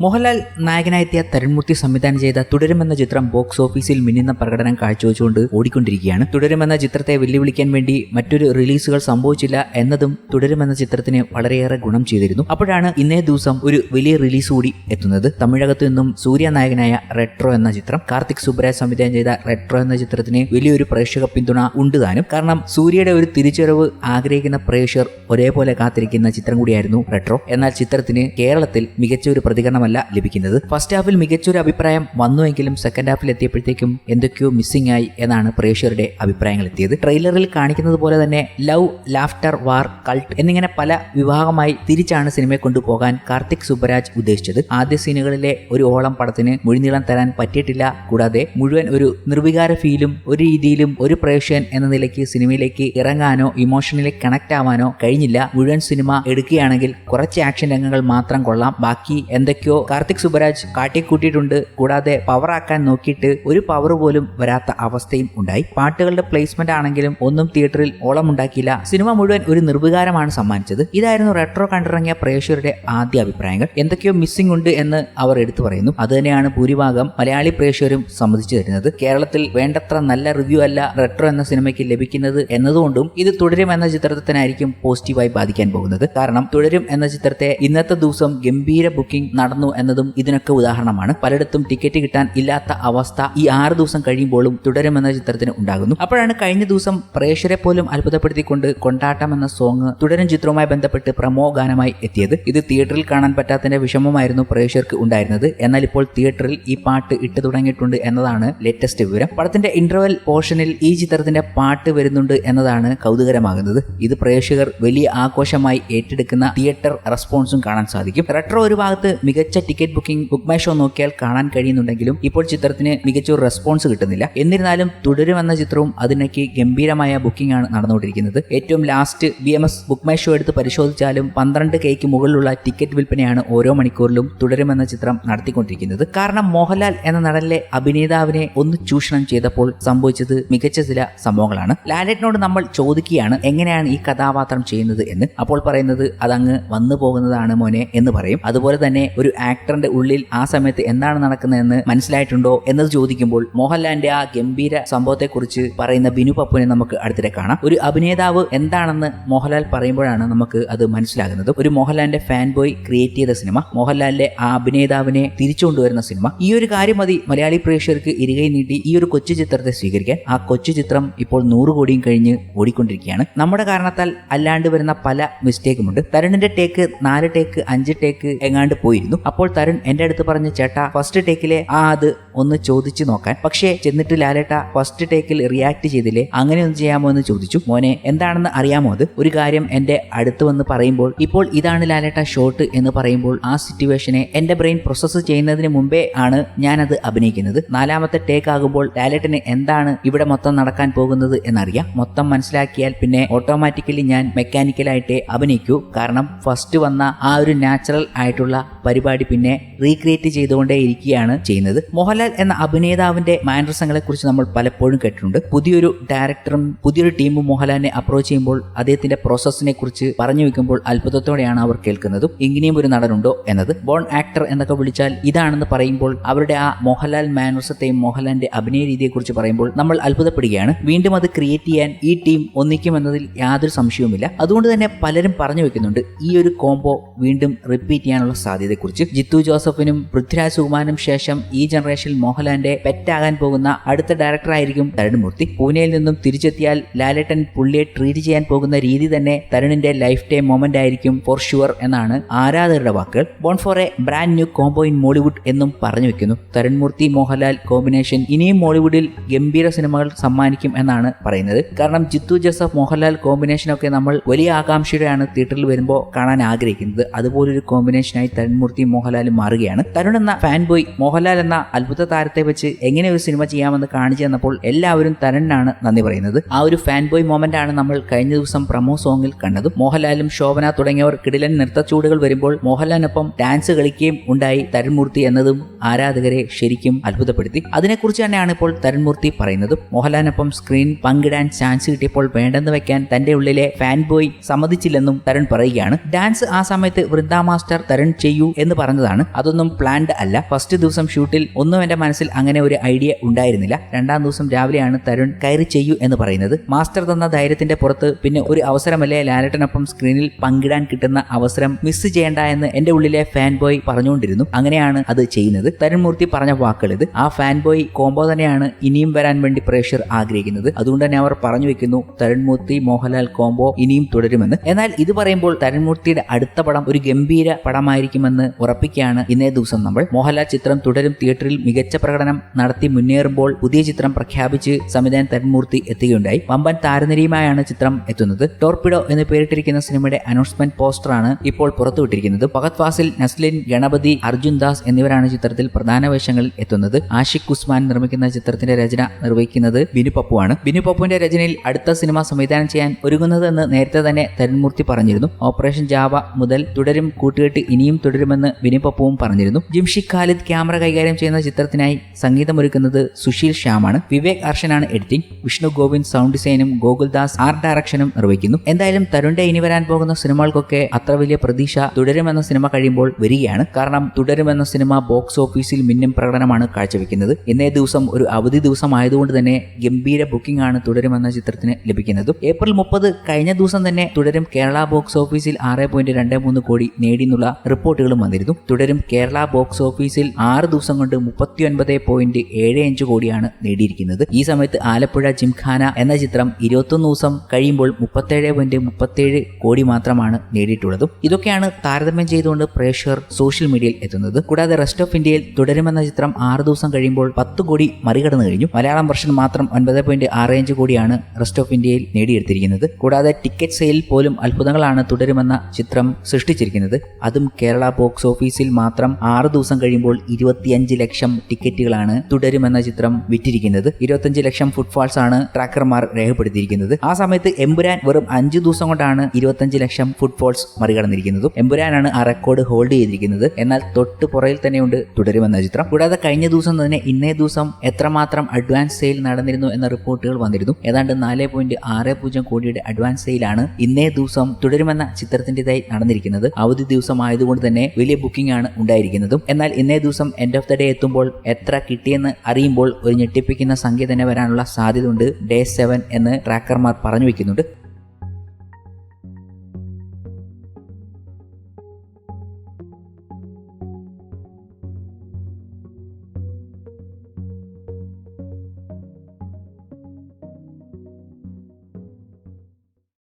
മോഹൻലാൽ നായകനായെത്തിയ തരുൺമൂർത്തി സംവിധാനം ചെയ്ത തുടരുമെന്ന ചിത്രം ബോക്സ് ഓഫീസിൽ മിന്നുന്ന പ്രകടനം കാഴ്ചവെച്ചുകൊണ്ട് ഓടിക്കൊണ്ടിരിക്കുകയാണ്. തുടരുമെന്ന ചിത്രത്തെ വെല്ലുവിളിക്കാൻ വേണ്ടി മറ്റൊരു റിലീസുകൾ സംഭവിച്ചില്ല എന്നതും തുടരുമെന്ന ചിത്രത്തിന് വളരെയേറെ ഗുണം ചെയ്തിരുന്നു. അപ്പോഴാണ് ഇന്നേ ദിവസം ഒരു വലിയ റിലീസ് കൂടി എത്തുന്നത്. തമിഴകത്തു നിന്നും സൂര്യ നായകനായ റെട്രോ എന്ന ചിത്രം കാർത്തിക് സുബ്രാജ് സംവിധാനം ചെയ്ത റെട്രോ എന്ന ചിത്രത്തിന് വലിയൊരു പ്രേക്ഷക പിന്തുണ ഉണ്ട് താനും. കാരണം സൂര്യയുടെ ഒരു തിരിച്ചറിവ് ആഗ്രഹിക്കുന്ന പ്രേക്ഷകർ ഒരേപോലെ കാത്തിരിക്കുന്ന ചിത്രം കൂടിയായിരുന്നു റെട്രോ എന്നാൽ ചിത്രത്തിന് കേരളത്തിൽ മികച്ച ഒരു പ്രതികരണമല്ല ലഭിക്കുന്നത്. ഫസ്റ്റ് ഹാഫിൽ മികച്ചൊരു അഭിപ്രായം വന്നുവെങ്കിലും സെക്കൻഡ് ഹാഫിൽ എത്തിയപ്പോഴത്തേക്കും എന്തൊക്കെയോ മിസ്സിംഗ് ആയി എന്നാണ് പ്രേക്ഷകരുടെ അഭിപ്രായങ്ങൾ എത്തിയത്. ട്രെയിലറിൽ കാണിക്കുന്നത് പോലെ തന്നെ ലവ് ലാഫ്റ്റർ വാർ കൾട്ട് എന്നിങ്ങനെ പല വിഭാഗമായി തിരിച്ചാണ് സിനിമയെ കൊണ്ടുപോകാൻ കാർത്തിക് സുബരാജ് ഉദ്ദേശിച്ചത്. ആദ്യ സീനുകളിലെ ഒരു ഓളം പടത്തിന് മുഴുനീളം തരാൻ പറ്റിയിട്ടില്ല. കൂടാതെ മുഴുവൻ ഒരു നിർവികാര ഫീലും ഒരു രീതിയിലും ഒരു പ്രേക്ഷകൻ എന്ന നിലയ്ക്ക് സിനിമയിലേക്ക് ഇറങ്ങാനോ ഇമോഷണലി കണക്ട് ആവാനോ കഴിഞ്ഞില്ല. മുഴുവൻ സിനിമ എടുക്കുകയാണെങ്കിൽ കുറച്ച് ആക്ഷൻ രംഗങ്ങൾ മാത്രം കൊള്ളാം. ബാക്കി എന്തൊക്കെയോ കാർത്തിക് സുബരാജ് കാട്ടിക്കൂട്ടിയിട്ടുണ്ട്. കൂടാതെ പവർ ആക്കാൻ നോക്കിയിട്ട് ഒരു പവർ പോലും വരാത്ത അവസ്ഥയും ഉണ്ടായി. പാട്ടുകളുടെ പ്ലേസ്മെന്റ് ആണെങ്കിലും ഒന്നും തിയേറ്ററിൽ ഓളമുണ്ടാക്കിയില്ല സിനിമ മുഴുവൻ ഒരു നിർവികാരമാണ് സമ്മാനിച്ചത്. ഇതായിരുന്നു റെട്രോ കണ്ടിറങ്ങിയ പ്രേക്ഷകരുടെ ആദ്യ അഭിപ്രായങ്ങൾ. എന്തൊക്കെയോ മിസ്സിംഗ് ഉണ്ട് എന്ന് അവർ എടുത്തു പറയുന്നു. അതുതന്നെയാണ് ഭൂരിഭാഗം മലയാളി പ്രേക്ഷകരും സമ്മതിച്ചു തരുന്നത്. കേരളത്തിൽ വേണ്ടത്ര നല്ല റിവ്യൂ അല്ല റെട്രോ എന്ന സിനിമയ്ക്ക് ലഭിക്കുന്നത് എന്നതുകൊണ്ടും ഇത് തുടരും എന്ന ചിത്രത്തിനായിരിക്കും പോസിറ്റീവായി ബാധിക്കാൻ പോകുന്നത്. കാരണം തുടരും എന്ന ചിത്രത്തെ ഇന്നത്തെ ദിവസം ഗംഭീര ബുക്കിംഗ് നടന്നു എന്നതും ഇതിനൊക്കെ ഉദാഹരണമാണ്. പലയിടത്തും ടിക്കറ്റ് കിട്ടാൻ ഇല്ലാത്ത അവസ്ഥ ഈ ആറ് ദിവസം കഴിയുമ്പോഴും തുടരുമെന്ന ചിത്രത്തിന് ഉണ്ടാകുന്നു. അപ്പോഴാണ് കഴിഞ്ഞ ദിവസം പ്രേക്ഷരെ പോലും അത്ഭുതപ്പെടുത്തിക്കൊണ്ട് കൊണ്ടാട്ടം എന്ന സോങ് തുടരും ചിത്രവുമായി ബന്ധപ്പെട്ട് പ്രമോ ഗാനമായി എത്തിയത്. ഇത് തിയേറ്ററിൽ കാണാൻ പറ്റാത്തതിന്റെ വിഷമമായിരുന്നു പ്രേക്ഷകർക്ക് ഉണ്ടായിരുന്നത്. എന്നാൽ ഇപ്പോൾ തിയേറ്ററിൽ ഈ പാട്ട് ഇട്ടു തുടങ്ങിയിട്ടുണ്ട് എന്നതാണ് ലേറ്റസ്റ്റ് വിവരം. പടത്തിന്റെ ഇന്റർവെൽ പോർഷനിൽ ഈ ചിത്രത്തിന്റെ പാട്ട് വരുന്നുണ്ട് എന്നതാണ് കൗതുകരമാകുന്നത്. ഇത് പ്രേക്ഷകർ വലിയ ആഘോഷമായി ഏറ്റെടുക്കുന്ന തിയേറ്റർ റെസ്പോൺസും കാണാൻ സാധിക്കും. റെട്രോ ഒരു ഭാഗത്ത് മികച്ച ticket booking book my show നോക്കിയാൽ കാണാൻ കഴിയുന്നുണ്ടെങ്കിലും ഇപ്പോൾ ചിത്രത്തിന് മികച്ച ഒരു റെസ്പോൺസ് കിട്ടുന്നില്ല. എന്നിരുന്നാലും തുടരുമെന്ന ചിത്രവും അതിനൊക്കെ ഗംഭീരമായ ബുക്കിംഗ് ആണ് നടന്നുകൊണ്ടിരിക്കുന്നത്. ഏറ്റവും last B M S book my show എടുത്ത് പരിശോധിച്ചാലും പന്ത്രണ്ട് കെയ്ക്ക് മുകളിലുള്ള ടിക്കറ്റ് വിൽപ്പനയാണ് ഓരോ മണിക്കൂറിലും തുടരുമെന്ന ചിത്രം നടത്തിക്കൊണ്ടിരിക്കുന്നത്. കാരണം മോഹൻലാൽ എന്ന നടനിലെ അഭിനേതാവിനെ ഒന്ന് ചൂഷണം ചെയ്തപ്പോൾ സംഭവിച്ചത് മികച്ച ചില സംഭവങ്ങളാണ്. ലാലറ്റിനോട് നമ്മൾ ചോദിക്കുകയാണ് എങ്ങനെയാണ് ഈ കഥാപാത്രം ചെയ്യുന്നത്? എന്ന്. അപ്പോൾ പറയുന്നത് അതങ്ങ് വന്നു പോകുന്നതാണ് മോനെ എന്ന് പറയും. അതുപോലെ തന്നെ ഒരു ആക്ടറിന്റെ ഉള്ളിൽ ആ സമയത്ത് എന്താണ് നടക്കുന്നതെന്ന് മനസ്സിലായിട്ടുണ്ടോ എന്നത് ചോദിക്കുമ്പോൾ മോഹൻലാലിന്റെ ആ ഗംഭീര സംഭവത്തെക്കുറിച്ച് പറയുന്ന ബിനു പപ്പുവിനെ നമുക്ക് അടുത്തിടെ കാണാം. ഒരു അഭിനേതാവ് എന്താണെന്ന് മോഹൻലാൽ പറയുമ്പോഴാണ് നമുക്ക് അത് മനസ്സിലാകുന്നത്. ഒരു മോഹൻലാലിന്റെ ഫാൻ ബോയ് ക്രിയേറ്റ് ചെയ്ത സിനിമ മോഹൻലാലിന്റെ ആ അഭിനേതാവിനെ തിരിച്ചുകൊണ്ടുവരുന്ന സിനിമ. ഈ ഒരു കാര്യം മതി മലയാളി പ്രേക്ഷകർക്ക് ഇരുകൈ നീട്ടി ഈ ഒരു കൊച്ചു ചിത്രത്തെ സ്വീകരിക്കാൻ. ആ കൊച്ചു ചിത്രം ഇപ്പോൾ നൂറ് കോടിയും കഴിഞ്ഞ് ഓടിക്കൊണ്ടിരിക്കുകയാണ്. നമ്മുടെ കാരണത്താൽ അല്ലാണ്ട് വരുന്ന പല മിസ്റ്റേക്കുമുണ്ട് തരുണിന്റെ ടേക്ക് നാല് ടേക്ക് അഞ്ച് ടേക്ക് എങ്ങാണ്ട് പോയിരുന്നു. അപ്പോൾ തരുൺ എന്റെ അടുത്ത് പറഞ്ഞ ചേട്ട ഫസ്റ്റ് ടേക്കിലെ ആ അത് ഒന്ന് ചോദിച്ചു നോക്കാൻ. പക്ഷേ ചെന്നിട്ട് ലാലേട്ട ഫസ്റ്റ് ടേക്കിൽ റിയാക്ട് ചെയ്തില്ലേ? അങ്ങനെ ഒന്ന് ചെയ്യാമോ? എന്ന് ചോദിച്ചു. മോനെ എന്താണെന്ന് അറിയാമോ അത്? ഒരു കാര്യം എന്റെ അടുത്ത് വന്ന് പറയുമ്പോൾ ഇപ്പോൾ ഇതാണ് ലാലേട്ട ഷോട്ട് എന്ന് പറയുമ്പോൾ ആ സിറ്റുവേഷനെ എന്റെ ബ്രെയിൻ പ്രോസസ്സ് ചെയ്യുന്നതിന് മുമ്പേ ആണ് ഞാനത് അഭിനയിക്കുന്നത്. നാലാമത്തെ ടേക്ക് ആകുമ്പോൾ ലാലേട്ടന് എന്താണ് ഇവിടെ മൊത്തം നടക്കാൻ പോകുന്നത് എന്നറിയാം. മൊത്തം മനസ്സിലാക്കിയാൽ പിന്നെ ഓട്ടോമാറ്റിക്കലി ഞാൻ മെക്കാനിക്കലായിട്ടേ അഭിനയിക്കൂ. കാരണം ഫസ്റ്റ് വന്ന ആ ഒരു നാച്ചുറൽ ആയിട്ടുള്ള പരിപാടി പിന്നെ റീക്രിയേറ്റ് ചെയ്തുകൊണ്ടേ ഇരിക്കുകയാണ് ചെയ്യുന്നത്. മോഹൻലാൽ എന്ന അഭിനേതാവിന്റെ മാനറിസങ്ങളെ കുറിച്ച് നമ്മൾ പലപ്പോഴും കേട്ടിട്ടുണ്ട്. പുതിയൊരു ഡയറക്ടറും പുതിയൊരു ടീമും മോഹൻലാലിനെ അപ്രോച്ച് ചെയ്യുമ്പോൾ അദ്ദേഹത്തിന്റെ പ്രോസസ്സിനെ കുറിച്ച് പറഞ്ഞു വെക്കുമ്പോൾ അത്ഭുതത്തോടെയാണ് അവർ കേൾക്കുന്നതും. ഇങ്ങനെയും ഒരു നടനുണ്ടോ എന്നത്. ബോൺ ആക്ടർ എന്നൊക്കെ വിളിച്ചാൽ ഇതാണെന്ന് പറയുമ്പോൾ അവരുടെ ആ മോഹൻലാൽ മാനറിസത്തെയും മോഹൻലാലിന്റെ അഭിനയ രീതിയെക്കുറിച്ച് പറയുമ്പോൾ നമ്മൾ അത്ഭുതപ്പെടുകയാണ്. വീണ്ടും അത് ക്രിയേറ്റ് ചെയ്യാൻ ഈ ടീം ഒന്നിക്കുമെന്നതിൽ യാതൊരു സംശയവുമില്ല. അതുകൊണ്ട് തന്നെ പലരും പറഞ്ഞു വെക്കുന്നുണ്ട് ഈ ഒരു കോംബോ വീണ്ടും റിപ്പീറ്റ് ചെയ്യാനുള്ള സാധ്യതയെക്കുറിച്ച്. ജിത്തു ജോസഫിനും പൃഥ്വിരാജ് സുകുമാരനും ശേഷം ഈ ജനറേഷനിൽ മോഹൻലാലിന്റെ പെറ്റാകാൻ പോകുന്ന അടുത്ത ഡയറക്ടർ ആയിരിക്കും തരുൺമൂർത്തി. പൂനെയിൽ നിന്നും തിരിച്ചെത്തിയാൽ ലാലേട്ടൻ പുള്ളിയെ ട്രീറ്റ് ചെയ്യാൻ പോകുന്ന രീതി തന്നെ തരുണിന്റെ ലൈഫ് ടൈം മൊമെന്റ് ആയിരിക്കും ഫോർ ഷുവർ എന്നാണ് ആരാധകരുടെ വാക്കുകൾ. Born for a brand new combo in Mollywood എന്നും പറഞ്ഞു വെക്കുന്നു. തരുൺമൂർത്തി മോഹൻലാൽ കോമ്പിനേഷൻ ഇനിയും മോളിവുഡിൽ ഗംഭീര സിനിമകൾ സമ്മാനിക്കും എന്നാണ് പറയുന്നത്. കാരണം ജിത്തു ജോസഫ് മോഹൻലാൽ കോമ്പിനേഷനൊക്കെ നമ്മൾ വലിയ ആകാംക്ഷയോടെയാണ് തിയേറ്ററിൽ വരുമ്പോൾ കാണാൻ ആഗ്രഹിക്കുന്നത്. അതുപോലൊരു കോമ്പിനേഷനായി തരുൺമൂർത്തി മോഹൻലാലും മാറുകയാണ്. തരുൺ എന്ന ഫാൻ ബോയ് മോഹൻലാൽ എന്ന അത്ഭുത താരത്തെ വെച്ച് എങ്ങനെ ഒരു സിനിമ ചെയ്യാമെന്ന് കാണിച്ചു തന്നപ്പോൾ എല്ലാവരും തരുണിനാണ് നന്ദി പറയുന്നത്. ആ ഒരു ഫാൻ ബോയ് മൊമെന്റ് ആണ് നമ്മൾ കഴിഞ്ഞ ദിവസം പ്രമോ സോങ്ങിൽ കണ്ടത്. മോഹൻലാലും ശോഭന തുടങ്ങിയവർ കിടിലൻ നൃത്തച്ചൂടുകൾ വരുമ്പോൾ മോഹൻലാലിനൊപ്പം ഡാൻസ് കളിക്കുകയും ഉണ്ടായി തരുൺമൂർത്തി എന്നതും ആരാധകരെ ശരിക്കും അത്ഭുതപ്പെടുത്തി. അതിനെക്കുറിച്ച് തന്നെയാണ് ഇപ്പോൾ തരുൺമൂർത്തി പറയുന്നത്. മോഹൻലാലിനൊപ്പം സ്ക്രീൻ പങ്കിടാൻ ചാൻസ് കിട്ടിയപ്പോൾ വേണ്ടെന്ന് വെക്കാൻ തന്റെ ഉള്ളിലെ ഫാൻ ബോയ് സമ്മതിച്ചില്ലെന്നും തരുൺ പറയുകയാണ്. ഡാൻസ് ആ സമയത്ത് വൃന്ദ മാസ്റ്റർ തരുൺ ചെയ്യൂ എന്ന് പറഞ്ഞതാണ്. അതൊന്നും പ്ലാൻഡ് അല്ല. ഫസ്റ്റ് ദിവസം ഷൂട്ടിൽ ഒന്നും എന്റെ മനസ്സിൽ അങ്ങനെ ഒരു ഐഡിയ ഉണ്ടായിരുന്നില്ല. രണ്ടാം ദിവസം രാവിലെയാണ് തരുൺ കയറി ചെയ്യൂ എന്ന് പറയുന്നത്. മാസ്റ്റർ തന്ന ധൈര്യത്തിന്റെ പുറത്ത് പിന്നെ ഒരു അവസരമല്ലേ ലാലട്ടനൊപ്പം സ്ക്രീനിൽ പങ്കിടാൻ കിട്ടുന്ന അവസരം മിസ് ചെയ്യേണ്ട എന്ന് എന്റെ ഉള്ളിലെ ഫാൻ ബോയ് പറഞ്ഞുകൊണ്ടിരുന്നു. അങ്ങനെയാണ് അത് ചെയ്യുന്നത്. തരുൺ മൂർത്തി പറഞ്ഞ വാക്കുകൾ ഇത്. ആ ഫാൻ ബോയ് കോംബോ തന്നെയാണ് ഇനിയും വരാൻ വേണ്ടി പ്രേക്ഷകർ ആഗ്രഹിക്കുന്നത്. അതുകൊണ്ട് തന്നെ അവർ പറഞ്ഞു വെക്കുന്നു തരുൺ മൂർത്തി മോഹൻലാൽ കോംബോ ഇനിയും തുടരുമെന്ന്. എന്നാൽ ഇത് പറയുമ്പോൾ തരുൺമൂർത്തിയുടെ അടുത്ത പടം ഒരു ഗംഭീര പടമായിരിക്കുമെന്ന് ഉറപ്പിക്കുകയാണ്. ഇന്നേ ദിവസം നമ്മൾ മോഹൻലാൽ ചിത്രം തുടരും തിയേറ്ററിൽ മികച്ച പ്രകടനം നടത്തി മുന്നേറുമ്പോൾ പുതിയ ചിത്രം പ്രഖ്യാപിച്ച് സംവിധായകൻ തന്മൂർത്തി എത്തുകയുണ്ടായി. വമ്പൻ താരനിരയുമായാണ് ചിത്രം എത്തുന്നത്. ടോർപിഡോ എന്ന് പേരിട്ടിരിക്കുന്ന സിനിമയുടെ അനൗൺസ്മെന്റ് പോസ്റ്ററാണ് ഇപ്പോൾ പുറത്തുവിട്ടിരിക്കുന്നത്. ഫഹദ് ഫാസിൽ നസ്ലിൻ ഗണപതി അർജുൻ ദാസ് എന്നിവരാണ് ചിത്രത്തിൽ പ്രധാന വേഷങ്ങളിൽ എത്തുന്നത്. ആഷിഖ് ഉസ്മാൻ നിർമ്മിക്കുന്ന ചിത്രത്തിന്റെ രചന നിർവഹിക്കുന്നത് ബിനു പപ്പുവാണ്. ബിനു പപ്പുവിന്റെ രചനയിൽ അടുത്ത സിനിമ സംവിധാനം ചെയ്യാൻ ഒരുങ്ങുന്നതെന്ന് നേരത്തെ തന്നെ തരുൺമൂർത്തി പറഞ്ഞിരുന്നു. ഓപ്പറേഷൻ ജാവ മുതൽ തുടരും കൂട്ടുകെട്ട് ഇനിയും തുടരുമെന്ന് ബിനു പപ്പുവും പറഞ്ഞിരുന്നു. ജിംഷി ഖാലിദ് ക്യാമറ കൈകാര്യം ചെയ്യുന്ന ചിത്രത്തിനായി സംഗീതമൊരുക്കുന്നത് സുശീൽ ശ്യാമാണ്. വിവേക് അർഷനാണ് എഡിറ്റിംഗ് വിഷ്ണു ഗോവിന്ദ് സൗണ്ട് ഡിസൈനും ഗോകുൽദാസ് ആർട്ട് ഡയറക്ഷനും നിർവഹിക്കുന്നു. എന്തായാലും തരുണിന്റെ ഇനി വരാൻ പോകുന്ന സിനിമകൾക്കൊക്കെ അത്ര വലിയ പ്രതീക്ഷ തുടരുമെന്ന സിനിമ കഴിയുമ്പോൾ വരികയാണ്. കാരണം തുടരുമെന്ന സിനിമ ബോക്സ് ഓഫീസിൽ മിന്നും പ്രകടനമാണ് കാഴ്ചവെക്കുന്നത്. ഇന്നേ ദിവസം ഒരു അവധി ദിവസം ആയതുകൊണ്ട് തന്നെ ഗംഭീര ബുക്കിംഗ് ആണ് തുടരുമെന്ന ചിത്രത്തിന് ലഭിക്കുന്നത്. ഏപ്രിൽ മുപ്പത് കഴിഞ്ഞ ദിവസം തന്നെ തുടരും കേരള ബോക്സ് ഓഫീസിൽ ആറ് പോയിന്റ് രണ്ട് മൂന്ന് കോടി നേടിയെന്നുള്ള റിപ്പോർട്ടുകളും വന്നിരുന്നു. തുടരും കേരള ബോക്സ് ഓഫീസിൽ ആറ് ദിവസം കൊണ്ട് മുപ്പത്തി ഒൻപത് പോയിന്റ് ഏഴ് അഞ്ച് കോടിയാണ് നേടിയിരിക്കുന്നത്. ഈ സമയത്ത് ആലപ്പുഴ ജിംഖാന എന്ന ചിത്രം ഇരുപത്തൊന്ന് ദിവസം കഴിയുമ്പോൾ മുപ്പത്തേഴ് പോയിന്റ് മുപ്പത്തേഴ് കോടി മാത്രമാണ് നേടിയിട്ടുള്ളതും. ഇതൊക്കെയാണ് താരതമ്യം ചെയ്തുകൊണ്ട് പ്രേക്ഷകർ സോഷ്യൽ മീഡിയയിൽ എത്തുന്നത്. കൂടാതെ റെസ്റ്റ് ഓഫ് ഇന്ത്യയിൽ തുടരുമെന്ന ചിത്രം ആറ് ദിവസം കഴിയുമ്പോൾ പത്ത് കോടി മറികടന്നു കഴിഞ്ഞു. മലയാളം വെർഷൻ മാത്രം ഒൻപത് പോയിന്റ് ആറ് അഞ്ച് കോടിയാണ് റെസ്റ്റ് ഓഫ് ഇന്ത്യയിൽ നേടിയെടുത്തിരിക്കുന്നത്. കൂടാതെ ടിക്കറ്റ് സെയിൽ പോലും അത്ഭുതങ്ങളാണ് തുടരുമെന്ന ചിത്രം സൃഷ്ടിച്ചിരിക്കുന്നത്. അതും കേരള ബോക്സ് ഓഫീസിൽ മാത്രം ആറ് ദിവസം കഴിയുമ്പോൾ ഇരുപത്തിയഞ്ച് ലക്ഷം ടിക്കറ്റുകളാണ് തുടരുമെന്ന ചിത്രം വിറ്റിരിക്കുന്നത്. ഇരുപത്തഞ്ച് ലക്ഷം ഫുട്ഫാൾസ് ആണ് ട്രാക്കർമാർ രേഖപ്പെടുത്തിയിരിക്കുന്നത്. ആ സമയത്ത് എമ്പുരാൻ വെറും അഞ്ച് ദിവസം കൊണ്ടാണ് ഇരുപത്തഞ്ച് ലക്ഷം ഫുട്ഫോൾസ് മറികടന്നിരിക്കുന്നതും. എമ്പുരാനാണ് ആ റെക്കോർഡ് ഹോൾഡ് ചെയ്തിരിക്കുന്നത്. എന്നാൽ തൊട്ട് പുറയിൽ തന്നെയുണ്ട് തുടരുമെന്ന ചിത്രം. കൂടാതെ കഴിഞ്ഞ ദിവസം തന്നെ ഇന്നേ ദിവസം എത്രമാത്രം അഡ്വാൻസ് സെയിൽ നടന്നിരുന്നു എന്ന റിപ്പോർട്ടുകൾ വന്നിരുന്നു. ഏതാണ്ട് നാല് പോയിന്റ് ആറ് പൂജ്യം കോടിയുടെ അഡ്വാൻസ് സെയിലാണ് ഇന്നേ ദിവസം തുടരുമെന്ന ചിത്രത്തിന്റെതായി നടന്നിരിക്കുന്നത്. അവധി ദിവസം ആയതുകൊണ്ട് തന്നെ വലിയ ബുക്കിംഗ് ആണ് ഉണ്ടായിരിക്കുന്നതും. എന്നാൽ ഇന്നേ ദിവസം എൻഡ് ഓഫ് ദ ഡേ എത്തുമ്പോൾ എത്ര കിട്ടിയെന്ന് അറിയുമ്പോൾ ഒരു ഞെട്ടിപ്പിക്കുന്ന സംഖ്യ തന്നെ വരാനുള്ള സാധ്യതയുണ്ട്. ഡേ സെവൻ എന്ന് ട്രാക്കർമാർ പറഞ്ഞു വെക്കുന്നുണ്ട്.